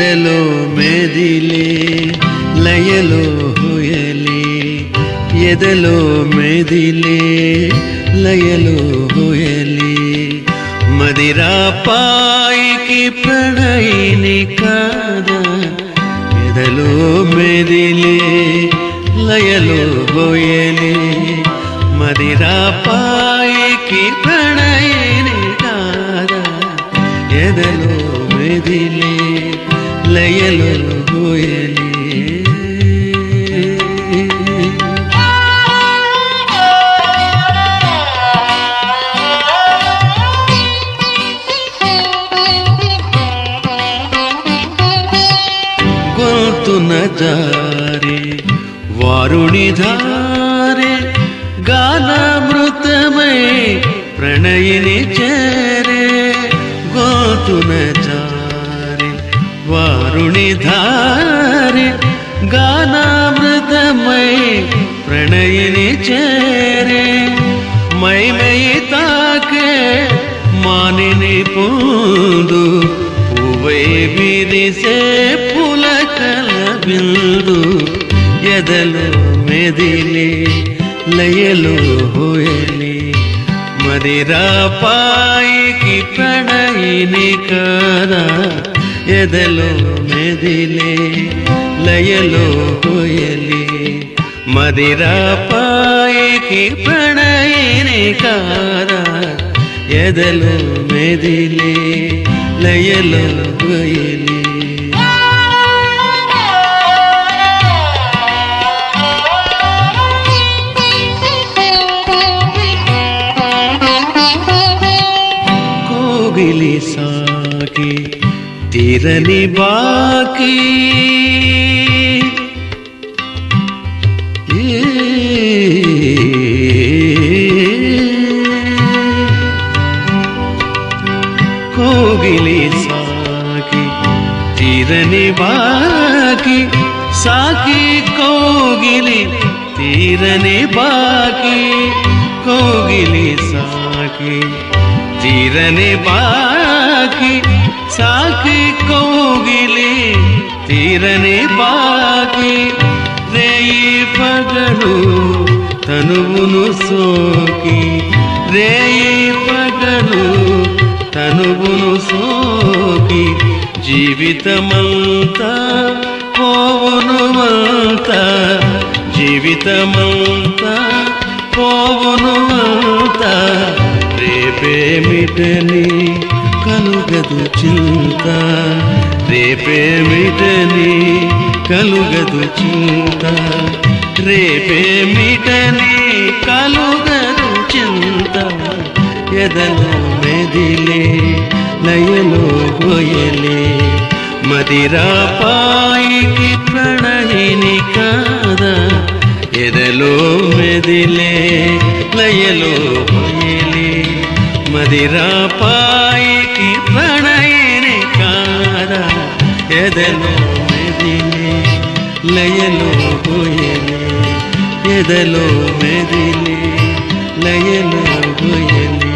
ఎదలో మెదిలే లయలో హోయలే ఎదలో మెదిలే లయలో హోయలే. మదిరా పాయికి ప్రణయిని కాదా ఎదలో మెదిలే లయలో హోయలే. మదిరా పాయికి ప్రణయిని కాదా ఎదలో మెదిలే. లయలో గొంతున జారే వారుణి ధారే గానామృతమై ప్రణయిని చే వారుణి గానామృతమై ప్రణయిని చేరే మైమయి తాకే మానిని పూదు పువ్వై విరిసే పులకల బిందు ఎదలు మెదిలి లయలు హోయలి మదిరా పాయికి ప్రణయిని కదా ఎదలో మెదిలే లయలో హోయలే మదిరా పాయికి ప్రణయిని కాదా ఎదలో మెదిలే లయలో కోగిలి సాకి తీరని బాకి కోగిలి సాకి తీరని బాకి సాకి కోగిలి తీరని బాకి కోగిలి సాకి తీరని బాకి సాకి కోగిలి తీరని బాకి రేయి పగలు తనువును సోకి. రేయి పగలు తనువును సోకి. జీవితమంతా పోవునుమంతా జీవితమంతా పోవునుమంతా రేపేమిటని కలుగదు చింతా. రేపేమిటని కలుగదు చింత. రేపేమిటని కలుగదు చింత. ఎదలో మెదిలే లయలో పోయలే మదిరాపాయికి ప్రణయిని కాదా. ఎదలో మెదిలే లయలో పోయలే మదిరాపా ಎದಲೋ ಮೆದಿಲೆ ಲಯಲೋ ಕೊಯಲೆ ಎದಲೋ ಮೆದಿಲೆ ಲಯಲೋ ಕೊಯಲೆ